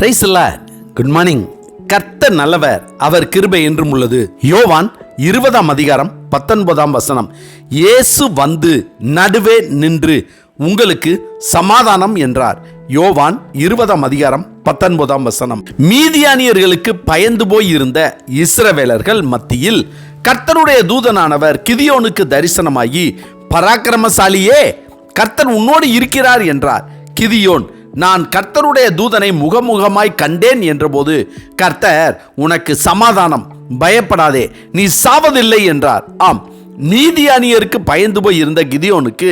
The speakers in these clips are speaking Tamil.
பிரைஸ் குட் மார்னிங் கர்த்தர் நல்லவர் அவர் கிருபை என்றும் உள்ளது. யோவான் இருபதாம் அதிகாரம் பத்தொன்பதாம் வசனம். இயேசு வந்து நடுவே நின்று உங்களுக்கு சமாதானம் என்றார். யோவான் இருபதாம் அதிகாரம் பத்தொன்பதாம் வசனம். மீதியானியர்களுக்கு பயந்து போய் இருந்த இஸ்ரவேலர்கள் மத்தியில் கர்த்தருடைய தூதனானவர் கிதியோனுக்கு தரிசனமாகி பராக்கிரமசாலியே கர்த்தர் உன்னோடு இருக்கிறார் என்றார். கிதியோன் நான் கர்த்தருடைய தூதனை முகமுகமாய் கண்டேன் என்றபோது கர்த்தர் உனக்கு சமாதானம் பயப்படாதே நீ சாவதில்லை என்றார். ஆம் நீதியானியருக்கு பயந்து போய் இருந்த கிதியோனுக்கு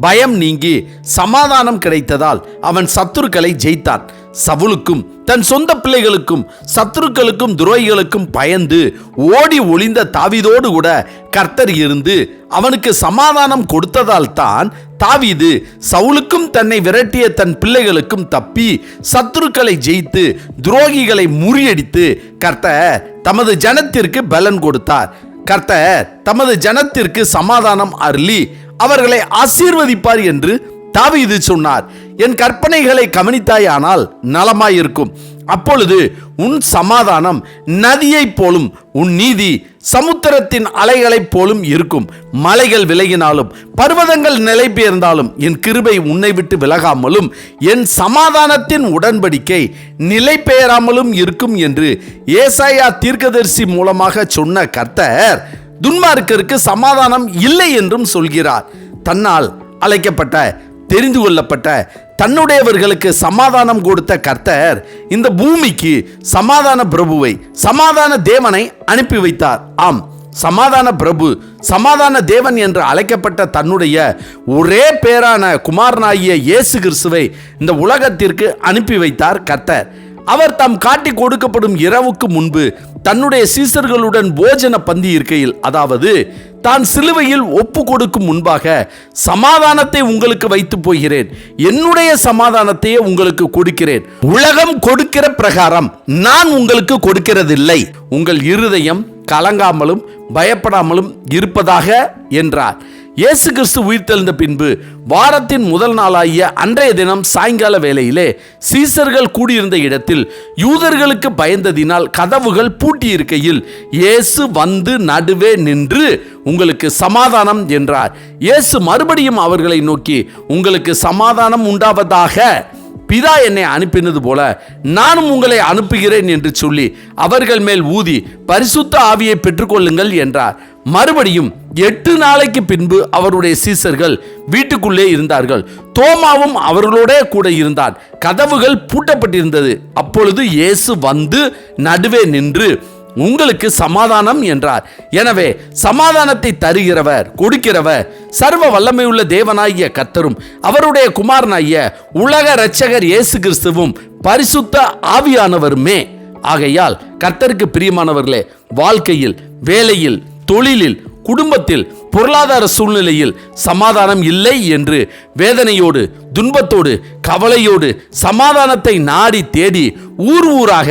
பயம் நீங்கி சமாதானம் கிடைத்ததால் அவன் சத்துருக்களை ஜெயித்தான். சவுலுக்கும் தன் சொந்த பிள்ளைகளுக்கும் சத்துருக்களுக்கும் துரோகிகளுக்கும் பயந்து ஓடி ஒளிந்த தாவிதோடு கூட கர்த்தர் இருந்து அவனுக்கு சமாதானம் கொடுத்ததால் தான் தாவிது சவுலுக்கும் தன்னை விரட்டிய தன் பிள்ளைகளுக்கும் தப்பி சத்துருக்களை ஜெயித்து துரோகிகளை முறியடித்து கர்த்தர் தமது ஜனத்திற்கு பலன் கொடுத்தார். கர்த்தர் தமது ஜனத்திற்கு சமாதானம் அருளி அவர்களை ஆசீர்வதிப்பார் என்று தாவீது சொன்னார். என் கற்பனைகளை கவனித்தாயானால் நலமாயிருக்கும். அப்பொழுது உன் சமாதானம் நதியைப் போலும் உன் நீதி சமுத்திரத்தின் அலைகளைப் போலும் இருக்கும். மலைகள் விலகினாலும் பர்வதங்கள் நிலை பெயர்ந்தாலும் என் கிருபை உன்னை விட்டு விலகாமலும் என் சமாதானத்தின் உடன்படிக்கை நிலை பெயராமலும் இருக்கும் என்று ஏசாயா தீர்க்கதரிசி மூலமாக சொன்ன கர்த்தர் துன்மார்க்கருக்கு சமாதானம் இல்லை என்றும் சொல்கிறார். தன்னால் அழைக்கப்பட்ட தெரிந்து கொள்ளப்பட்ட தன்னுடையவர்களுக்கு சமாதானம் கொடுத்த கர்த்தர் இந்த பூமிக்கு சமாதான பிரபுவை சமாதான தேவனை அனுப்பி வைத்தார். ஆம் சமாதான பிரபு சமாதான தேவன் என்று அழைக்கப்பட்ட தன்னுடைய ஒரே பேரான குமாரனாகிய இயேசு கிறிஸ்துவை இந்த உலகத்திற்கு அனுப்பி வைத்தார் கர்த்தர். அவர் தாம் காட்டி கொடுக்கப்படும் இரவுக்கு முன்பு தன்னுடைய சீசர்களுடன் போஜன பந்தி இருக்கையில் அதாவது தான் சிலுவையில் ஒப்பு கொடுக்கும் முன்பாக சமாதானத்தை உங்களுக்கு வைத்து போகிறேன். என்னுடைய சமாதானத்தையே உங்களுக்கு கொடுக்கிறேன். உலகம் கொடுக்கிற பிரகாரம் நான் உங்களுக்கு கொடுக்கிறதில்லை. உங்கள் இருதயம் கலங்காமலும் பயப்படாமலும் இருப்பதாக என்றார். இயேசு கிறிஸ்து உயிர்த்தெழுந்த பின்பு வாரத்தின் முதல் நாளாகிய அன்றைய தினம் சாயங்கால வேளையிலே சீசர்கள் கூடியிருந்த இடத்தில் யூதர்களுக்கு பயந்ததினால் கதவுகள் பூட்டியிருக்கையில் இயேசு வந்து நடுவே நின்று உங்களுக்கு சமாதானம் என்றார். இயேசு மறுபடியும் அவர்களை நோக்கி உங்களுக்கு சமாதானம் உண்டாவதாக பிதா என்னை அனுப்பினது போல நானும் உங்களை அனுப்புகிறேன் என்று சொல்லி அவர்கள் மேல் ஊதி பரிசுத்த ஆவியை பெற்றுக்கொள்ளுங்கள் என்றார். மறுபடியும் எட்டு நாளைக்கு பின்பு அவருடைய சீசர்கள் வீட்டுக்குள்ளே இருந்தார்கள். தோமாவும் அவர்களோட கூட இருந்தான். கதவுகள் பூட்டப்பட்டிருந்தது. அப்பொழுது இயேசு வந்து நடுவே நின்று உங்களுக்கு சமாதானம் என்றார். எனவே சமாதானத்தை தருகிறவர் கொடுக்கிறவர் சர்வ வல்லமையுள்ள தேவனாகிய கர்த்தரும் அவருடைய குமாரனாகிய உலக இரட்சகர் இயேசு கிறிஸ்துவும் பரிசுத்த ஆவியானவருமே. ஆகையால் கர்த்தருக்கு பிரியமானவர்களே வாழ்க்கையில் வேலையில் தொழிலில் குடும்பத்தில் பொருளாதார சூழ்நிலையில் சமாதானம் இல்லை என்று வேதனையோடு துன்பத்தோடு கவலையோடு சமாதானத்தை நாடி தேடி ஊர் ஊராக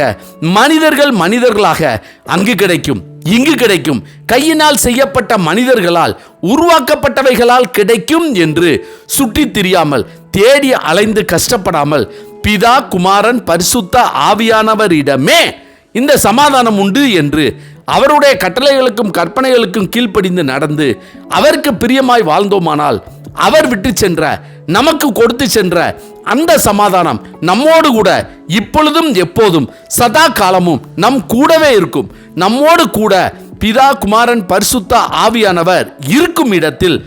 மனிதர்கள் மனிதர்களாக அங்கு கிடைக்கும் இங்கு கிடைக்கும் கையினால் செய்யப்பட்ட மனிதர்களால் உருவாக்கப்பட்டவைகளால் கிடைக்கும் என்று சுற்றித் திரியாமல் தேடி அலைந்து கஷ்டப்படாமல் பிதா குமாரன் பரிசுத்த ஆவியானவரிடமே இந்த சமாதானம் உண்டு என்று அவருடைய கட்டளைகளுக்கும் கற்பனைகளுக்கும் கீழ்ப்படிந்து நடந்து அவருக்கு பிரியமாய் வாழ்ந்தோமானால் அவர் விட்டு சென்ற நமக்கு கொடுத்து சென்ற அந்த சமாதானம் நம்மோடு கூட இப்பொழுதும் எப்போதும் சதா காலமும் நம் கூடவே இருக்கும். நம்மோடு கூட பிதா குமாரன் பரிசுத்த ஆவியானவர் இருக்கும் இடத்தில்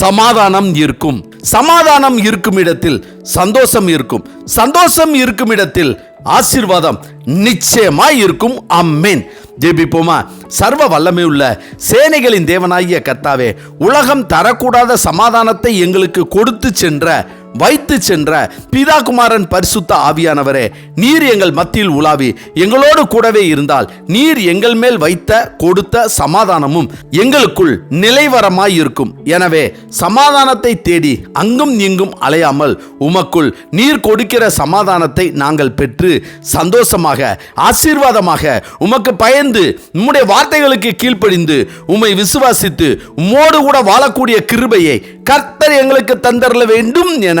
சமாதானம் இருக்கும். சமாதானம் இருக்கும் இடத்தில் சந்தோஷம் இருக்கும். சந்தோஷம் இருக்கும் இடத்தில் ஆசீர்வாதம் நிச்சயமாய் இருக்கும். அம்மேன் ஜெபிப்போமா? சர்வ வல்லமை உள்ள சேனைகளின் தேவனாகிய கத்தாவே உலகம் தரக்கூடாத சமாதானத்தை எங்களுக்கு கொடுத்து சென்ற வைத்து சென்ற பிதாகுமாரன் பரிசுத்த ஆவியானவரே நீர் எங்கள் மத்தியில் உலாவி எங்களோடு கூடவே இருந்தால் நீர் எங்கள் மேல் வைத்த கொடுத்த சமாதானமும் எங்களுக்குள் நிலைவரமாய் இருக்கும் எனவே சமாதானத்தை தேடி அங்கும் இங்கும் அலையாமல் உமக்குள் நீர் கொடுக்கிற சமாதானத்தை நாங்கள் பெற்று சந்தோஷமாக ஆசீர்வாதமாக உமக்கு பயந்து உம்முடைய வார்த்தைகளுக்கு கீழ்ப்படிந்து உம்மை விசுவாசித்து உம்மோடு கூட வாழக்கூடிய கிருபையை கர்த்தர் எங்களுக்கு தந்தரல வேண்டும் என